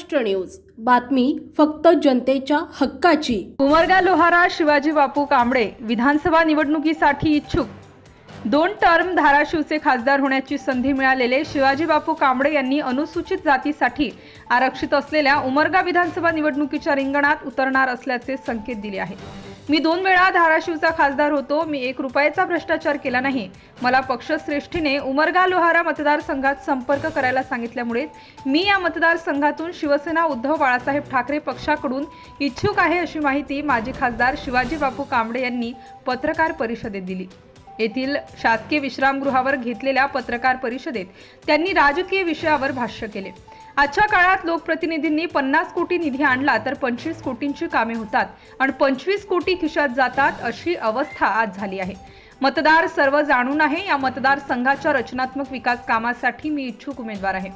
Maharashtra news. बातमी फक्त जनतेच्या हक्काची. उमरगा लोहारा शिवाजी बापू कांबळे विधानसभा निवडणुकीसाठी इच्छुक. दोन टर्म धाराशिवचे खासदार होण्याची संधी मिळालेले शिवाजी बापू कांबळे यांनी अनुसूचित जातीसाठी आरक्षित असलेल्या उमरगा विधानसभा निवडणुकीच्या रिंगणात उतरणार असल्याचे संकेत दिले आहेत. मी दोन वेळा धाराशिवचा खासदार होतो. मी एक रुपयाचा भ्रष्टाचार केला नाही. मला पक्षश्रेष्ठीने उमरगा लोहारा मतदारसंघात संपर्क करायला सांगितल्यामुळे मी या मतदारसंघातून शिवसेना उद्धव बाळासाहेब ठाकरे पक्षाकडून इच्छुक आहे अशी माहिती माजी खासदार शिवाजी बापू कांबळे यांनी पत्रकार परिषदेत दिली. येथील शासकीय विश्रामगृहावर घेतलेल्या पत्रकार परिषदेत त्यांनी राजकीय विषयावर भाष्य केले. आजच्या काळात लोकप्रतिनिधींनी पन्नास कोटी निधी आणला तर पंचवीस कोटींची कामे होतात आणि पंचवीस कोटी खिशात जातात अशी अवस्था आज झाली आहे. मतदार सर्व जाणून आहे. या मतदारसंघाच्या रचनात्मक विकास कामासाठी मी इच्छुक उमेदवार आहे.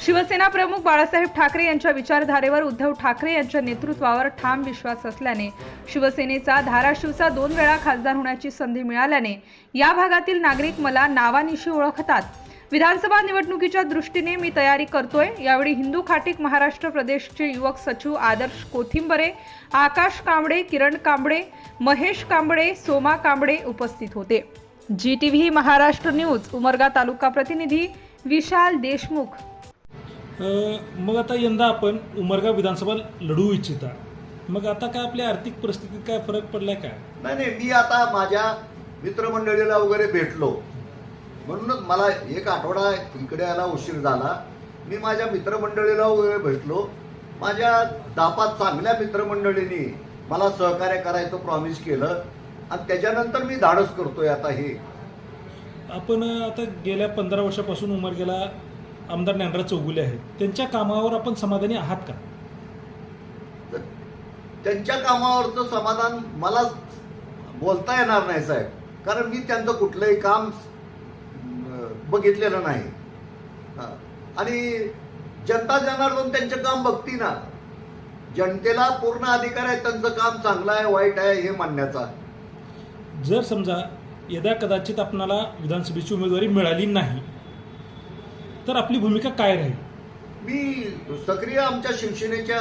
शिवसेना प्रमुख बाळासाहेब ठाकरे यांच्या विचारधारेवर उद्धव ठाकरे यांच्या नेतृत्वावर ठाम विश्वास असल्याने शिवसेनेचा धाराशिवचा दोन वेळा खासदार होण्याची संधी मिळाल्याने या भागातील नागरिक मला नावानिशी ओळखतात. विधानसभा निवडणुकीच्या दृष्टीने मी तयारी करतोय. यावेळी हिंदू खाटीक महाराष्ट्र प्रदेशचे युवक सचिव आदर्श कोथिंबरे आकाश कांबळे किरण कांबळे महेश कांबळे सोमा कांबळे उपस्थित होते. G T Maharashtra news Umarga taluka प्रतिनिधी विशाल देशमुख. मग आता यंदा आपण उमरगा विधानसभा लढवू इच्छिता. मग आता काय आपल्या आर्थिक परिस्थितीत काय फरक पडलाय काय? नाही नाही मी आता माझ्या मित्रमंडळीला वगैरे भेटलो. म्हणूनच मला एक आठवडा इकडे यायला उशीर झाला. मी माझ्या मित्रमंडळीला वगैरे भेटलो. माझ्या दहा पाच चांगल्या मित्रमंडळींनी मला सहकार्य करायचं प्रॉमिस केलं. आणि त्याच्यानंतर मी धाडस करतोय आता हे. आपण आता गेल्या पंधरा वर्षापासून उमरगेला आमदार ज्ञानराज चौगुले आहेत. त्यांच्या कामावर आपण समाधानी आहात का? तर त्यांच्या कामावरचं समाधान मला बोलता येणार नाही साहेब. कारण मी त्यांचं कुठलंही काम बघितलेलं नाही. आणि जनता जनार्दन त्यांचं काम बघती ना जनतेला पूर्ण अधिकार आहे त्यांचं काम चांगलं आहे वाईट आहे हे मानण्याचा. जर समजा यदा कदाचित आपणाला विधानसभेची उमेदवारी मिळाली नाही तर आपली भूमिका काय राहील? मी सक्रिय आमच्या शिवसेनेच्या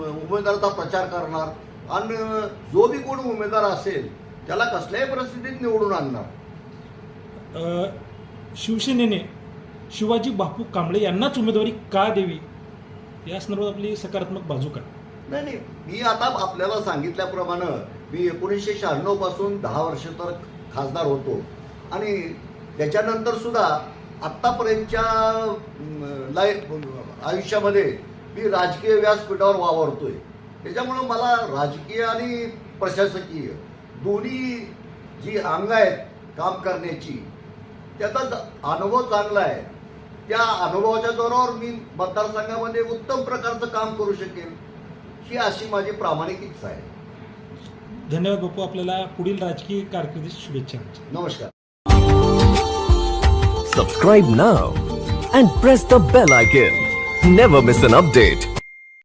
उमेदवाराचा प्रचार करणार आणि जो बी कोणी उमेदवार असेल त्याला कसल्याही परिस्थितीत निवडून आणणार. शिवसेनेने शिवाजी बापू कांबळे यांनाच उमेदवारी का द्यावी? या संदर्भात आपली सकारात्मक बाजू का नाही नाही. मी आता आपल्याला सांगितल्याप्रमाणे मी एकोणीसशे शहाण्णवपासून दहा वर्ष तर खासदार होतो. आणि त्याच्यानंतर सुद्धा आत्तापर्यंतच्या अं, लाईफ आयुष्यामध्ये मी राजकीय व्यासपीठावर वावरतोय. त्याच्यामुळं मला राजकीय आणि प्रशासकीय दोन्ही जी अंग आहेत काम करण्याची त्याचा अनुभव चांगला आहे त्या अनुभवाच्या जोरावर मी मतदारसंघामध्ये उत्तम प्रकारचं काम करू शकेन ही अशी माझी प्रामाणिक इच्छा आहे धन्यवाद बापू आपल्याला पुढील राजकीय कारकिर्दीत शुभेच्छा नमस्कार Subscribe now and press the bell icon. Never miss an update.